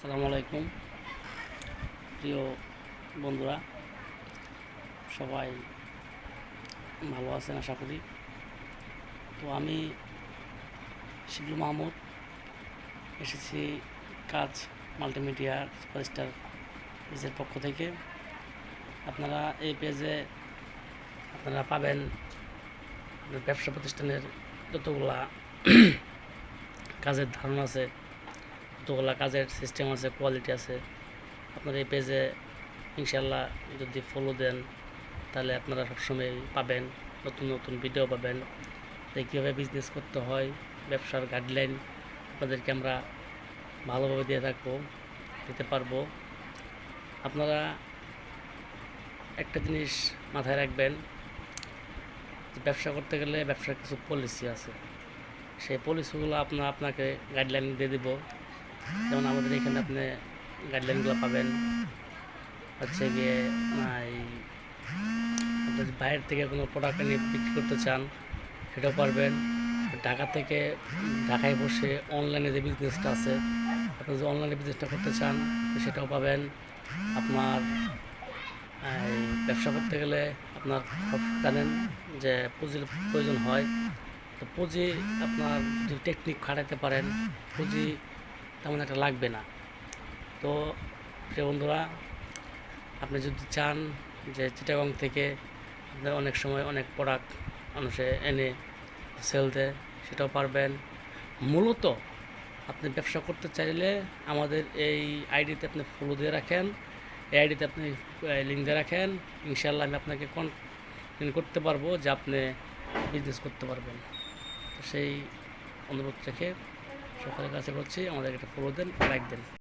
আসসালামু আলাইকুম। প্রিয় বন্ধুরা, সবাই ভালো আছেন আশা করি। তো আমি শিবলু মাহমুদ, এসেছি কাজ মাল্টিমিডিয়া সুপারস্টার পেজের পক্ষ থেকে। আপনারা এই পেজে আপনারা পাবেন ব্যবসা প্রতিষ্ঠানের যতগুলা কাজের ধারণা আছে কতগুলা কাজের সিস্টেম আছে কোয়ালিটি আছে, আপনার এই পেজে ইনশাল্লাহ যদি ফলো দেন, তাহলে আপনারা সবসময় পাবেন, নতুন নতুন ভিডিও পাবেন। যে কীভাবে বিজনেস করতে হয়, ব্যবসার গাইডলাইন আপনাদেরকে আমরা ভালোভাবে দিয়ে থাকব, দিতে পারব। আপনারা একটা জিনিস মাথায় রাখবেন ব্যবসা করতে গেলে ব্যবসার কিছু পলিসি আছে। সেই পলিসিগুলো আপনার আপনাকে গাইডলাইন দিয়ে দিব। যেমন আমাদের এখানে আপনি গাইডলাইনগুলো পাবেন। হচ্ছে গিয়ে আহ, এই আপনি বাইরের থেকে কোনো প্রোডাক্ট নিয়ে বিক্রি করতে চান সেটাও পারবেন। ঢাকা থেকে ঢাকায় বসে অনলাইনে যে বিজনেসটা আছে আপনি যদি অনলাইনে বিজনেসটা করতে চান সেটাও পাবেন। আপনার ব্যবসা করতে গেলে আপনার জানেন যে পুঁজির প্রয়োজন হয়। তো পুঁজি আপনার যদি টেকনিক খাটাতে পারেন পুঁজি তেমন একটা লাগবে না। তো প্রিয় বন্ধুরা, আপনি যদি চান যে চিটাগং থেকে অনেক সময় অনেক প্রোডাক্ট মানুষে এনে সেল দেয়, সেটাও পারবেন। মূলত আপনি ব্যবসা করতে চাইলে আমাদের এই আইডিতে আপনি ফলো দিয়ে রাখেন। এই আইডিতে আপনি লিঙ্ক দিয়ে রাখেন। ইনশাল্লাহ আমি আপনাকে কন্টিনিউ করতে পারব যে আপনি বিজনেস করতে পারবেন। সেই অনুরোধ রেখে সকলের কাছে করছি আমাদের একটা ফলো দেন লাইক দেন।